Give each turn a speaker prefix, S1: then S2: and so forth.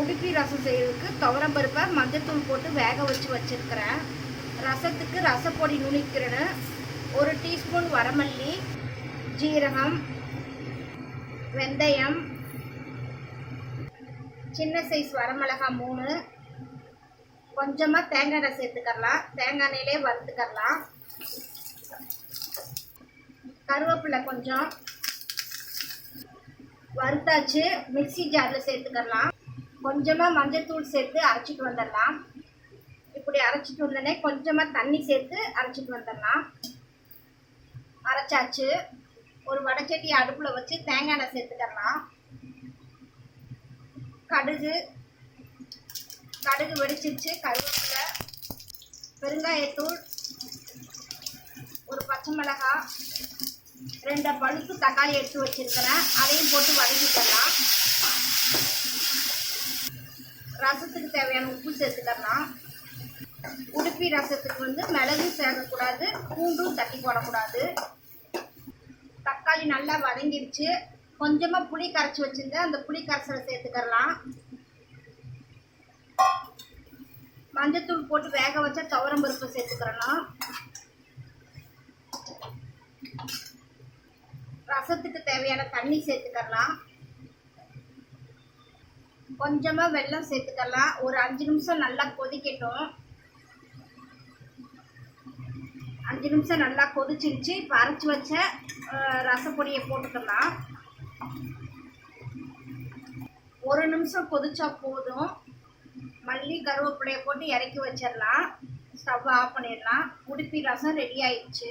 S1: உடுப்பி ரசம் செய்யறதுக்கு துவரம்பருப்பை மஞ்சத்தூள் போட்டு வேக வச்சு வச்சுருக்கிறேன். ரசத்துக்கு ரசப்பொடி நுணிக்கிறேன்னு ஒரு டீஸ்பூன் வரமல்லி ஜீரகம் வெந்தயம் சின்ன சைஸ் வரமிளகாய் மூணு. கொஞ்சமாக தேங்காய் எண்ணெய் சேர்த்துக்கரலாம் தேங்காய் எண்ணெயிலே வறுத்துக்கரலாம் கருவேப்பிலை கொஞ்சம் வறுத்தாச்சு. மிக்சி ஜாரில் சேர்த்துக்கரலாம் கொஞ்சமாக மஞ்சத்தூள் சேர்த்து அரைச்சிட்டு வந்துடலாம். இப்படி அரைச்சிட்டு வந்தோடனே கொஞ்சமாக தண்ணி சேர்த்து அரைச்சிட்டு வந்துடலாம். அரைச்சாச்சு. ஒரு வடைச்சட்டி அடுப்பில் வச்சு தேங்காய் எண்ணெய் சேர்த்துக்கலாம். கடுகு கடுகு வெடிச்சிருச்சு. கருவேப்பிலை பெருங்காயத்தூள் ஒரு பச்சை மிளகாய் ரெண்டு பழுத்து தக்காளி எடுத்து வச்சிருக்கிறேன். அதையும் போட்டு வதக்கிட்டேன் ரசத்துக்கு தேவையான உப்பு சேர்த்துக்கலாம் உடுப்பி ரசத்துக்கு வந்து மிளகு சேர்க்கக்கூடாது பூண்டும் தட்டி போடக்கூடாது. தக்காளி நல்லா வதங்கிடுச்சு கொஞ்சமாக புளி கரைச்சி வச்சுருந்தேன் அந்த புளி கரைசலை சேர்த்துக்கலாம் மஞ்சத்தூள் போட்டு வேக வச்சா துவரம் பருப்பு சேர்த்துக்கிறணும் ரசத்துக்கு தேவையான தண்ணி சேர்த்துக்கலாம் கொஞ்சமாக வெள்ளம் சேர்த்துக்கலாம். ஒரு அஞ்சு நிமிஷம் நல்லா கொதிக்கட்டும். அஞ்சு நிமிஷம் நல்லா கொதிச்சிருச்சு. இப்போ அரைச்சி வச்ச ரசப்பொடியை போட்டுக்கலாம். ஒரு நிமிஷம் கொதிச்சா போதும். மல்லி கருவேப்பிலையை போட்டு இறக்கி வச்சிடலாம். ஸ்டவ் ஆஃப் பண்ணிடலாம். உடுப்பி ரசம் ரெடி ஆயிடுச்சு.